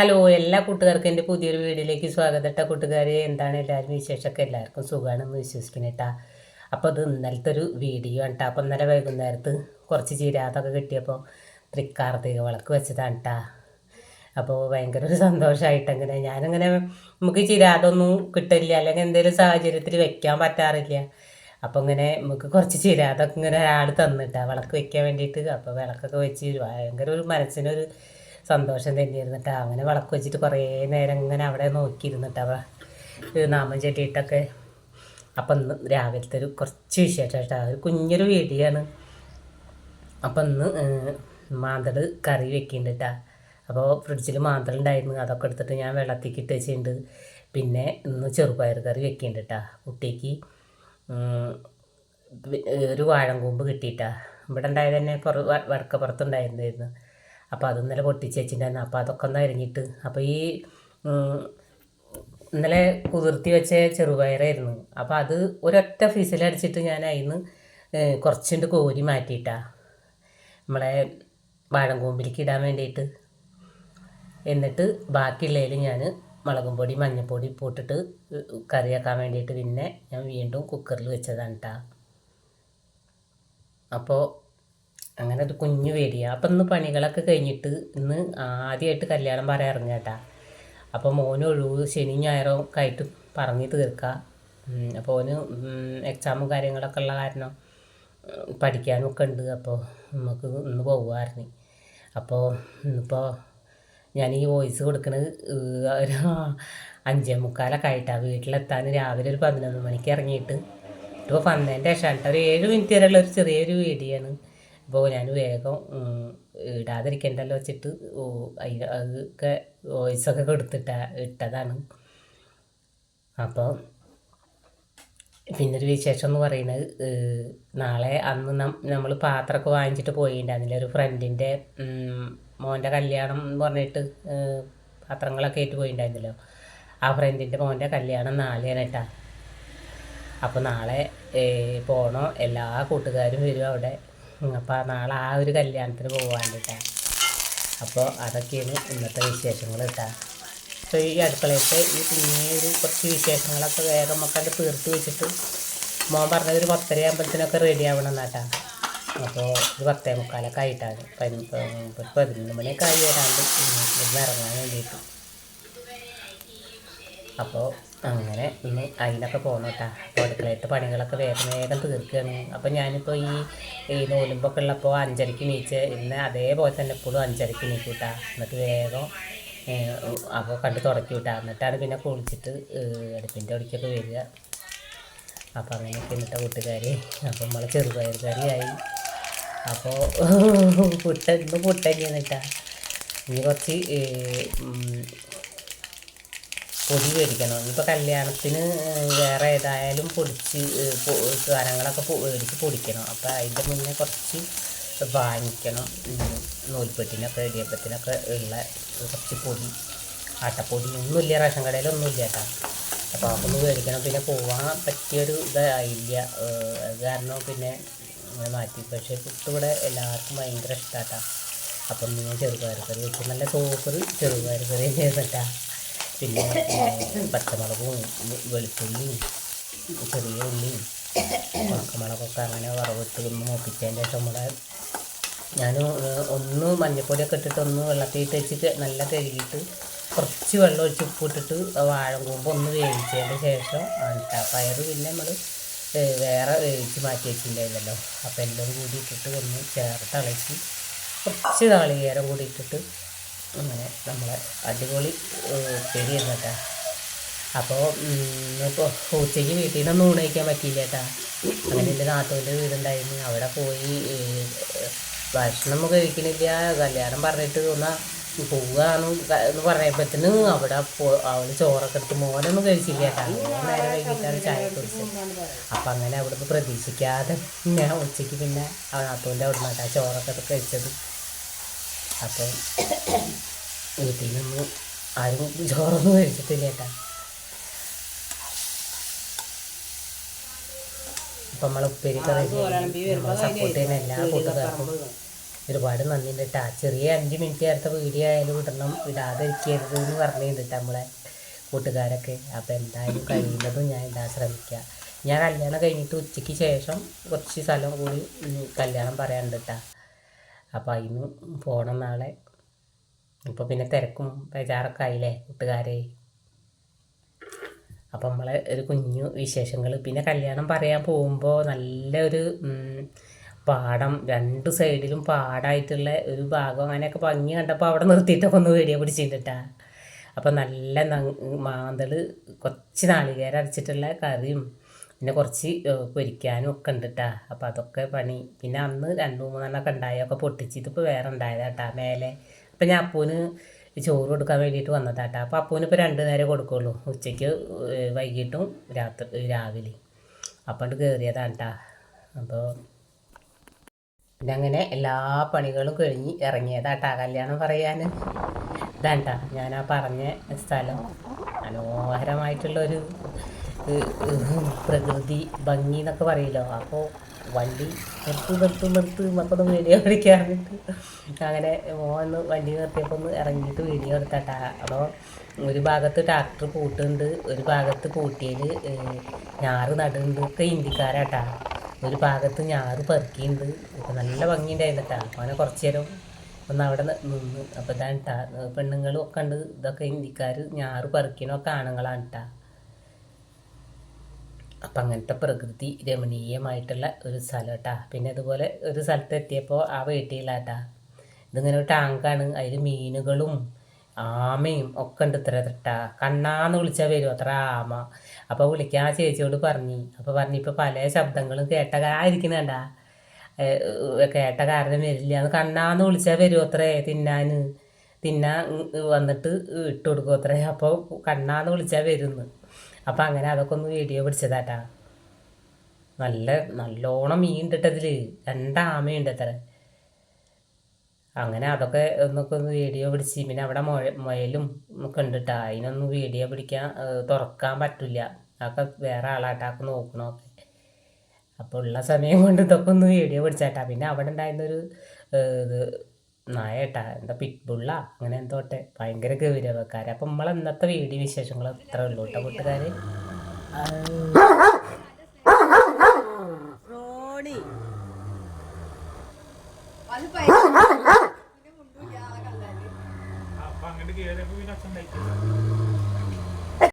Hello എല്ലാ കൂട്ടുകാർക്കും എന്റെ പുതിയൊരു വീഡിയോയിലേക്ക് സ്വാഗതം കേട്ടോ കൂട്ടുകാരെ. എന്താണ് എല്ലാവരും വിശേഷമൊക്കെ? എല്ലാവർക്കും സുഖമാണെന്ന് വിശ്വസിക്കുന്നു കേട്ടാ അപ്പോൾ അത് ഇന്നലത്തെ ഒരു വീഡിയോ ആണ് കേട്ടോ അപ്പോൾ ഇന്നലെ വൈകുന്നേരത്ത് കുറച്ച് ചീരാതൊക്കെ കിട്ടിയപ്പോൾ തൃക്കാർത്തിക വിളക്ക് വെച്ചതാണ് കേട്ടാ അപ്പോൾ ഭയങ്കര ഒരു സന്തോഷമായിട്ട് അങ്ങനെ ഞാനങ്ങനെ നമുക്ക് ചിരാതൊന്നും കിട്ടില്ല. അല്ലെങ്കിൽ എന്തെങ്കിലും സാഹചര്യത്തിൽ വെക്കാൻ പറ്റാറില്ല. അപ്പോൾ ഇങ്ങനെ നമുക്ക് കുറച്ച് ചിരാതൊക്കെ ഇങ്ങനെ ഒരാൾ തന്നിട്ടാ വിളക്ക് വെക്കാൻ വേണ്ടിയിട്ട് അപ്പോൾ വിളക്കൊക്കെ വെച്ച് ഭയങ്കര ഒരു മനസ്സിനൊരു സന്തോഷം തന്നെയായിരുന്നു കേട്ടോ അങ്ങനെ വിളക്ക് വെച്ചിട്ട് കുറേ നേരം ഇങ്ങനെ അവിടെ നോക്കിയിരുന്നിട്ടാ നാമം ചെട്ടിയിട്ടൊക്കെ അപ്പം ഇന്ന് രാവിലത്തെ ഒരു കുറച്ച് വിശേഷം കേട്ടോ ഒരു കുഞ്ഞൊരു വീടിയാണ് അപ്പം ഇന്ന് മാന്തൾ കറി വെക്കുന്നുണ്ട് കേട്ടോ അപ്പോൾ ഫ്രിഡ്ജിൽ മാന്തൾ ഉണ്ടായിരുന്നു അതൊക്കെ എടുത്തിട്ട് ഞാൻ വെള്ളത്തിക്കിട്ട് വെച്ചിട്ടുണ്ട്. പിന്നെ ഇന്ന് ചെറുപയർ കറി വെക്കുന്നുണ്ട് കേട്ടോ കുട്ടിക്ക് ഒരു വാഴങ്കൂമ്പ് കിട്ടിയിട്ടാ ഇവിടെ ഉണ്ടായത് തന്നെ പുറ വടക്കപ്പുറത്തുണ്ടായിരുന്നായിരുന്നു അപ്പോൾ അത് ഇന്നലെ പൊട്ടിച്ച് വെച്ചിട്ടുണ്ടായിരുന്നു. അപ്പോൾ അതൊക്കെ ഒന്ന് അരിഞ്ഞിട്ട് അപ്പോൾ ഈ ഇന്നലെ കുതിർത്തി വെച്ച ചെറുപയറായിരുന്നു. അപ്പോൾ അത് ഒരൊറ്റ ഫിസിലടിച്ചിട്ട് ഞാൻ അതിന്ന് കുറച്ചുണ്ട് കോരി മാറ്റിയിട്ടാ. നമ്മളെ വാഴങ്കൂമ്പിലേക്ക് ഇടാൻ വേണ്ടിയിട്ട്. എന്നിട്ട് ബാക്കിയുള്ളതിൽ ഞാൻ മുളകും പൊടി മഞ്ഞൾപ്പൊടി പോട്ടിട്ട് കറിയാക്കാൻ വേണ്ടിയിട്ട് പിന്നെ ഞാൻ വീണ്ടും കുക്കറിൽ വെച്ചതാണ് കേട്ടോ അപ്പോൾ അങ്ങനെ അത് കുഞ്ഞു വരിക. അപ്പം ഇന്ന് പണികളൊക്കെ കഴിഞ്ഞിട്ട് ഇന്ന് ആദ്യമായിട്ട് കല്യാണം പറയാൻ ഇറങ്ങുക കേട്ടാ അപ്പോൾ മോന് ഒഴിവ് ശനി ഞായറും ഒക്കെ ആയിട്ട് പറഞ്ഞ് തീർക്കുക അപ്പോൾ ഓന് എക്സാമും കാര്യങ്ങളൊക്കെ ഉള്ള കാരണം പഠിക്കാനൊക്കെ ഉണ്ട്. അപ്പോൾ നമുക്ക് ഇന്ന് പോകുമായിരുന്നു അപ്പോൾ ഇന്നിപ്പോൾ ഞാൻ ഈ വോയിസ് കൊടുക്കുന്നത് ഒരു അഞ്ചേ മുക്കാലൊക്കെ ആയിട്ടാണ് വീട്ടിലെത്താൻ രാവിലെ ഒരു പതിനൊന്ന് മണിക്ക് ഇറങ്ങിയിട്ട്. ഇപ്പോൾ വന്നതിന്റെ ശേഷം ഒരു ഏഴ് മിനിറ്റ് വരെയുള്ള ഒരു ചെറിയൊരു വീഡിയോ ആണ്. അപ്പോൾ ഞാൻ വേഗം ഇടാതിരിക്കണ്ടല്ലോ വെച്ചിട്ട് ഓ, അയിന് അതൊക്കെ വോയിസൊക്കെ കൊടുത്തിട്ട ഇട്ടതാണ്. അപ്പോൾ പിന്നൊരു വിശേഷം എന്ന് പറയുന്നത് നാളെ അന്ന് നമ്മൾ പാത്രമൊക്കെ വാങ്ങിച്ചിട്ട് പോയിട്ടുണ്ട് ഒരു ഫ്രണ്ടിന്റെ മോന്റെ കല്യാണം എന്ന് പറഞ്ഞിട്ട് പാത്രങ്ങളൊക്കെ ആയിട്ട് പോയിണ്ടായിരുന്നല്ലോ. ആ ഫ്രണ്ടിന്റെ മോന്റെ കല്യാണം നാളെയാണ് അപ്പോൾ നാളെ പോണോ. എല്ലാ കൂട്ടുകാരും വരും അവിടെ. അപ്പോൾ നാളെ ആ ഒരു കല്യാണത്തിന് പോകാൻ കേട്ടാ അപ്പോൾ അതൊക്കെയാണ് ഇന്നത്തെ വിശേഷങ്ങൾ കേട്ടാ അപ്പോൾ ഈ അടുക്കളയിലത്തെ ഈ കുഞ്ഞേ ഒരു കുറച്ച് വിശേഷങ്ങളൊക്കെ വേഗം നമുക്ക് തീർത്ത് വെച്ചിട്ട് മോൻ പറഞ്ഞത് ഒരു പത്തര ആകുമ്പോഴത്തേനൊക്കെ റെഡി ആവണം എന്നാട്ടാ അപ്പോൾ ഒരു പത്തേ മുക്കാലൊക്കെ ആയിട്ടാണ്. പതിനൊന്ന് മണിയൊക്കെ ആയി വരാണ്ട് ഇന്ന് ഇറങ്ങാൻ വേണ്ടിയിട്ട്. അപ്പോൾ അങ്ങനെ പിന്നെ അതിനൊക്കെ പോകണം കേട്ടോ അപ്പോൾ അടുക്കളയിട്ട് പണികളൊക്കെ വേഗം വേഗം തീർക്കുകയാണ് അപ്പോൾ ഞാനിപ്പോൾ ഈ ഈ നൂലുമ്പൊക്കെ ഉള്ളപ്പോൾ അഞ്ചരയ്ക്ക് നീച്ച് ഇന്ന് അതേപോലെ തന്നെ എപ്പോഴും അഞ്ചരയ്ക്ക് നീക്കും കേട്ടോ എന്നിട്ട് വേഗം അപ്പോൾ കണ്ട് തുടക്കി വിട്ടാ എന്നിട്ടാണ് പിന്നെ കുളിച്ചിട്ട് അടുപ്പിന്റെ അടിക്കൊക്കെ വരിക. അപ്പോൾ അങ്ങനെയൊക്കെ ഇന്നത്തെ കൂട്ടുകാർ അപ്പോൾ നമ്മളെ ചെറുപയറുകാരിയായി. അപ്പോൾ പുട്ട ഇന്ന് പുട്ട തന്നെയാണ് ഇനി കുറച്ച് പൊടി മേടിക്കണം ഇപ്പോൾ കല്യാണത്തിന് വേറെ ഏതായാലും പൊടിച്ച് സാധനങ്ങളൊക്കെ മേടിച്ച് പൊടിക്കണം. അപ്പോൾ അതിന്റെ മുന്നേ കുറച്ച് വാങ്ങിക്കണം. നൂൽപ്പെട്ടിനൊക്കെ ഇടിയപ്പത്തിനൊക്കെ ഉള്ള കുറച്ച് പൊടി. ആട്ടപ്പൊടി. ഒന്നുമില്ല റേഷൻ കടയിലൊന്നുമില്ല കേട്ടോ. അപ്പോൾ അതൊന്ന് മേടിക്കണം പിന്നെ പോവാൻ പറ്റിയൊരു ഇതായില്ല അത് കാരണം പിന്നെ മാറ്റി. പക്ഷേ പുട്ട് ഇവിടെ എല്ലാവർക്കും ഭയങ്കര ഇഷ്ടമാട്ടാ അപ്പം ഞാൻ ചെറുപയർ കറി നല്ല സൂപ്പർ ചെറുപയർ കറി ചെയ്തിട്ടാ പിന്നെ പച്ചമുളകും വെളുത്തുള്ളിയും ചെറിയ ഉള്ളിയും ഉണക്കമുളകൊക്കെ അങ്ങനെ വറവിട്ട് ഒന്ന് മൂപ്പിച്ചതിന്റെ ശേഷം നമ്മുടെ ഞാൻ ഒന്ന് മഞ്ഞപ്പൊടിയൊക്കെ ഇട്ടിട്ട് ഒന്ന് വെള്ളത്തിൽ ഇട്ട് നല്ല കഴുകിയിട്ട് കുറച്ച് വെള്ളം ഒഴിച്ച് ഉപ്പിട്ടിട്ട് വാഴം കൂമ്പ് ഒന്ന് വേവിച്ചതിന്റെ ശേഷം ആണിട്ടാ പയർ പിന്നെ നമ്മൾ വേറെ വേവിച്ച് മാറ്റി വെച്ചിട്ടുണ്ടായിരുന്നല്ലോ. അപ്പോൾ എല്ലാം കൂടി ഇട്ടിട്ട് ഒന്ന് ചേർത്ത് ഇളക്കി കുറച്ച് നാളികേരം കൂടി ഇട്ടിട്ട് അങ്ങനെ നമ്മളെ അടിപൊളി ഉപ്പേരി എന്നിട്ടാ അപ്പോൾ ഇപ്പോൾ ഉച്ചയ്ക്ക് വീട്ടിൽ നിന്നൊന്നും ഊണ് കഴിക്കാൻ പറ്റിയില്ല കേട്ടാ അങ്ങനെ എന്റെ നാത്തൂന്റെ വീടുണ്ടായിരുന്നു. അവിടെ പോയി ഭക്ഷണം കഴിക്കണില്ല. കല്യാണം പറഞ്ഞിട്ട് ഒന്ന് പോവുകയാണ് എന്ന് പറയുമ്പോഴത്തേന് അവിടെ പോ അവൾ ചോറൊക്കെ എടുത്ത് മോനൊന്നും കഴിച്ചില്ല കേട്ടാ നേരെ വൈകിട്ടാണ് ചായ കുടിച്ചത്. അപ്പം അങ്ങനെ അവിടുന്ന് പ്രതീക്ഷിക്കാതെ ഞാൻ ഉച്ചയ്ക്ക് പിന്നെ നാത്തൂന്റെ അവിടെ നിന്നാട്ടാ ചോറൊക്കെ കഴിച്ചത്. അപ്പം വീട്ടിൽ നമ്മൾ ആരും ചോറൊന്നും കഴിച്ചിട്ടില്ല കേട്ടാ അപ്പം നമ്മളെ ഉപ്പേരി സപ്പോർട്ട് ചെയ്യുന്ന എല്ലാ കൂട്ടുകാർക്കും ഒരുപാട് നന്ദിയുണ്ട് കേട്ടാ ചെറിയ അഞ്ച് മിനിറ്റ് നേരത്തെ വീഡിയോ ആയാലും ഇടണം ഇടാതെ ഇരിക്കരുത് എന്ന് പറഞ്ഞിട്ടുണ്ട് നമ്മളെ കൂട്ടുകാരൊക്കെ. അപ്പോൾ എന്തായാലും കഴിയുന്നതും ഞാൻ ഇടാൻ ശ്രമിക്കുക ഞാൻ കല്യാണം കഴിഞ്ഞിട്ട് ഉച്ചയ്ക്ക് ശേഷം കുറച്ച് സ്ഥലം കൂടി കല്യാണം പറയാനുണ്ട് കേട്ടാ അപ്പോൾ അതിന് പോകണം നാളെ. ഇപ്പോൾ പിന്നെ തിരക്കും ബേജാറൊക്കെ ആയില്ലേ കൂട്ടുകാരെ? അപ്പം നമ്മളെ ഒരു കുഞ്ഞു വിശേഷങ്ങൾ പിന്നെ കല്യാണം പറയാൻ പോകുമ്പോൾ നല്ലൊരു പാടം രണ്ട് സൈഡിലും പാടായിട്ടുള്ള ഒരു ഭാഗം അങ്ങനെയൊക്കെ ഭംഗി കണ്ടപ്പോൾ അവിടെ നിർത്തിയിട്ടൊക്കെ ഒന്ന് വീഡിയോ പിടിച്ചിട്ടാ അപ്പം നല്ല മാന്തൾ കുറച്ച് നാളികേരം അരച്ചിട്ടുള്ള കറിയും പിന്നെ കുറച്ച് പൊരിക്കാനും ഒക്കെ ഉണ്ട് കേട്ടാ അപ്പം അതൊക്കെ പണി. പിന്നെ അന്ന് രണ്ട് മൂന്നെണ്ണമൊക്കെ ഉണ്ടായൊക്കെ പൊട്ടിച്ച് ഇതിപ്പോൾ വേറെ ഉണ്ടായതാട്ടാ മേലെ. അപ്പം ഞാൻ അപ്പൂന് ചോറ് കൊടുക്കാൻ വേണ്ടിയിട്ട് വന്നതാട്ടാ. അപ്പോൾ അപ്പൂന് ഇപ്പോൾ രണ്ട് നേരം കൊടുക്കുള്ളൂ. ഉച്ചയ്ക്ക് വൈകിട്ടും രാത്രി രാവിലെ അപ്പം അത് കയറിയതാണ് കേട്ടാ അപ്പോൾ പിന്നെ അങ്ങനെ എല്ലാ പണികളും കഴിഞ്ഞ് ഇറങ്ങിയതാട്ടാ കല്യാണം പറയാൻ ഇതാണ്ടാ. ഞാൻ ആ പറഞ്ഞ സ്ഥലം മനോഹരമായിട്ടുള്ളൊരു പ്രകൃതി ഭംഗി എന്നൊക്കെ പറയില്ലോ. അപ്പോൾ വണ്ടി നിർത്ത് നിർത്ത് നിർത്ത് നമുക്കൊന്ന് വീഡിയോ പിടിക്കാറുണ്ട് അങ്ങനെ മോന്ന് വണ്ടി നിർത്തിയപ്പോൾ ഒന്ന് ഇറങ്ങിയിട്ട് വീഡിയോ എടുത്തട്ട. അപ്പോൾ ഒരു ഭാഗത്ത് ട്രാക്ടർ പൂട്ടുണ്ട് ഒരു ഭാഗത്ത് പൂട്ടിയിൽ ഞാറ് നടുന്നുണ്ട്. ഒക്കെ ഹിന്ദിക്കാരാട്ടാ ഒരു ഭാഗത്ത് ഞാറ് പെറുക്കിയുണ്ട്. ഇപ്പം നല്ല ഭംഗിയുണ്ടായിരുന്നിട്ടാ അങ്ങനെ കുറച്ച് നേരം ഒന്ന് അവിടെ നിന്ന്. അപ്പോൾ ഇതാണ് പെണ്ണുങ്ങളും ഒക്കെ ഉണ്ട്. ഇതൊക്കെ ഇന്ത്യക്കാർ ഞാറ് പെറുക്കിനൊക്കെ ആണുങ്ങളാണ് കേട്ടാ അപ്പം അങ്ങനത്തെ പ്രകൃതി രമണീയമായിട്ടുള്ള ഒരു സ്ഥലം കേട്ടാ പിന്നെ അതുപോലെ ഒരു സ്ഥലത്ത് എത്തിയപ്പോൾ ആ വീട്ടിലാട്ടാ. ഇതിങ്ങനെ ഒരു ടാങ്കാണ്. അതിൽ മീനുകളും ആമയും ഒക്കെ ഉണ്ട് ഇത്ര തട്ടാ കണ്ണാന്ന് വിളിച്ചാൽ വരും അത്ര ആമ. അപ്പോൾ വിളിക്കാൻ ആ ചേച്ചിയോട് പറഞ്ഞു. അപ്പോൾ പറഞ്ഞു ഇപ്പോൾ പല ശബ്ദങ്ങളും കേട്ട ആയിരിക്കുന്നുണ്ട കേട്ട കാരണം വരില്ല. അത് കണ്ണാന്ന് വിളിച്ചാൽ വരും അത്രേ തിന്നാൻ തിന്നാൻ വന്നിട്ട് ഇട്ട് കൊടുക്കും അത്രേ. അപ്പോൾ കണ്ണാന്ന് വിളിച്ചാൽ വരുന്നു. അപ്പം അങ്ങനെ അതൊക്കെ ഒന്ന് വീഡിയോ പിടിച്ചതാട്ടാ. നല്ല നല്ലോണം മീൻ ഇട്ടിട്ടതിൽ രണ്ടാമയുണ്ട് അത്ര. അങ്ങനെ അതൊക്കെ ഒന്നൊക്കെ ഒന്ന് വീഡിയോ പിടിച്ച്. പിന്നെ അവിടെ മുഴ മുയലും ഒക്കെ ഉണ്ട് കേട്ടോ അതിനൊന്നും വീഡിയോ പിടിക്കാൻ തുറക്കാൻ പറ്റില്ല. അതൊക്കെ വേറെ ആളാട്ടാക്ക് നോക്കണമൊക്കെ അപ്പോൾ ഉള്ള സമയം കൊണ്ട് ഇതൊക്കെ ഒന്ന് വീഡിയോ പിടിച്ചാട്ടാ. പിന്നെ അവിടെ ഉണ്ടായിരുന്നൊരു ഇത് നായട്ട എന്താ പിറ്റ്ബുള്ള അങ്ങനെ എന്തോട്ടെ ഭയങ്കര ഗൗരവക്കാർ അപ്പം നമ്മളെ ഇന്നത്തെ വീഡിയോ വിശേഷങ്ങൾ അത്ര ഉള്ളൂ കേട്ടോ കൂട്ടുകാർ അങ്ങോട്ട് കയറിയപ്പോ പിന്നെ അച്ഛൻ